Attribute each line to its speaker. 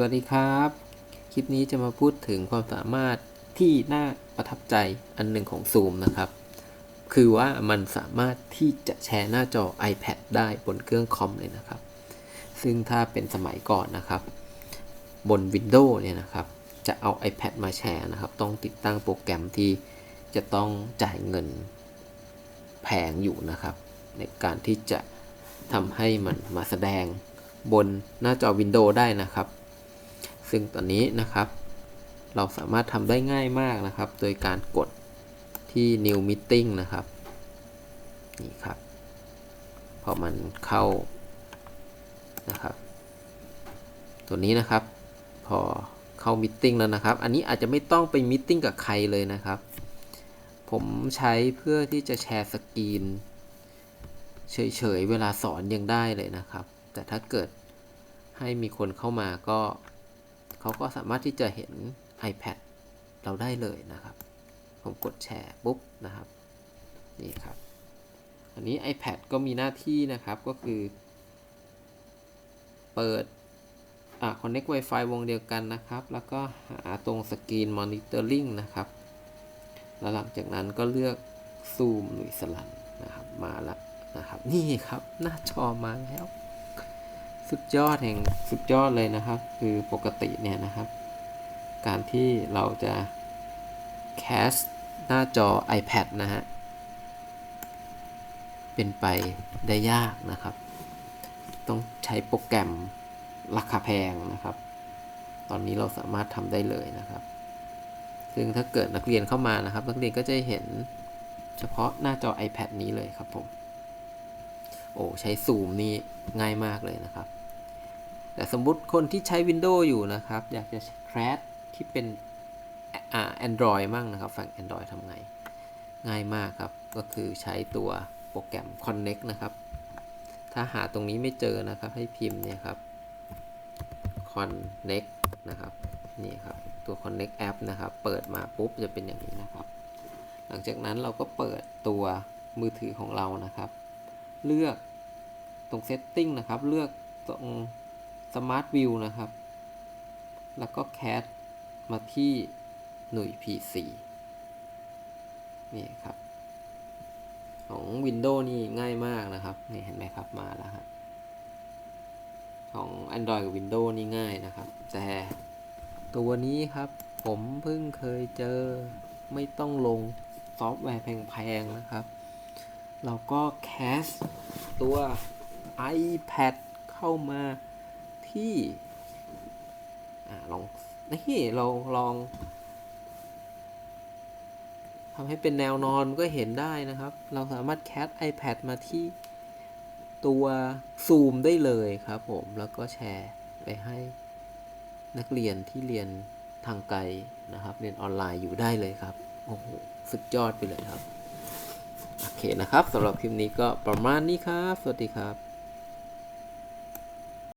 Speaker 1: สวัสดีครับ คลิปนี้จะมาพูดถึงความสามารถที่น่าประทับใจอันหนึ่งของ Zoom นะครับ คือว่ามันสามารถที่จะแชร์หน้าจอ iPad ได้บนเครื่องคอมเลยนะครับ ซึ่งถ้าเป็นสมัยก่อนนะครับ บน Windows เนี่ยนะครับ จะเอา iPad มาแชร์นะครับ ต้องติดตั้งโปรแกรมที่จะต้องจ่ายเงินแพงอยู่นะครับ ในการที่จะทำให้มันมาแสดงบนหน้าจอ Windows ได้นะครับ ซึ่งตอนนี้นะครับ เราสามารถทำได้ง่ายมากนะครับ โดยการกดที่ New Meeting นะครับ นี่ครับ พอมันเข้านะครับ ตัวนี้นะครับ พอเข้ามิ팅แล้วนะครับ อันนี้อาจจะไม่ต้องไปมิ팅กับใครเลยนะครับ ผมใช้เพื่อที่จะแชร์สกรีนเฉยๆ เวลาสอนยังได้เลยนะครับ แต่ถ้าเกิดให้มีคนเข้ามาก็ เขาก็สามารถที่จะเห็น iPad เราได้เลยนะครับ ผมกดแชร์ปุ๊บนะครับนี่ครับ อันนี้ iPad ก็มีหน้าที่นะครับก็คือ เปิดอ่า connect Wi-Fi วงเดียวกันนะครับ แล้วก็หาตรงสกรีน monitoring นะครับ แล้วหลังจากนั้นก็เลือก zoom หรือสลันนะครับ มาล้วนะครับ นี่ครับ หน้าจอมาแล้ว สุดยอดแห่งสุดยอดเลยนะครับ คือปกติเนี่ยนะครับ การที่เราจะแคสหน้าจอ iPad นะฮะ เป็นไปได้ยากนะครับ ต้องใช้โปรแกรมราคาแพงนะครับ ตอนนี้เราสามารถทำได้เลยนะครับ ซึ่งถ้าเกิดนักเรียนเข้ามานะครับ นักเรียนก็จะเห็นเฉพาะหน้าจอ iPad นี้เลยครับผม โอ้ ใช้ซูมนี่ง่ายมากเลยนะครับ แต่สมมุติคนที่ใช้ Windows อยู่นะครับ อยากจะแคสที่เป็นอ่า Android มั่งนะครับ ฝั่ง Android ทำไง ง่ายมากครับ ก็คือใช้ตัวโปรแกรม Connect นะครับ ถ้าหาตรงนี้ไม่เจอนะครับ ให้พิมพ์เนี่ยครับ Connect นะครับ นี่ครับ ตัว Connect App นะครับ เปิดมาปุ๊บจะเป็นอย่างนี้นะครับ หลังจากนั้นเราก็เปิดตัวมือถือของเรานะครับ เลือกตรง Setting นะครับ เลือกตรง Smart View นะครับ แล้วก็แคสมาที่หน่วย PC นี่ครับ ของ Windows นี่ง่ายมากนะครับ นี่เห็นไหมครับมาแล้วครับของ Android กับ Windows นี่ง่ายนะครับ แต่ตัวนี้ครับผมเพิ่งเคยเจอไม่ต้องลงซอฟต์แวร์แพงๆนะครับ เราก็แคสตัว iPad เข้ามา ที่อลองนี่เราลองทำให้เป็นแนวนอนก็เห็นได้นะครับ เราสามารถแคส iPad มาที่ตัวซูมได้เลยครับผม แล้วก็แชร์ไปให้นักเรียนที่เรียนทางไกลนะครับ เรียนออนไลน์อยู่ได้เลยครับ โอ้โห สุดยอดไปเลยครับ โอเคนะครับสำหรับคลิปนี้ก็ประมาณนี้ครับ สวัสดีครับ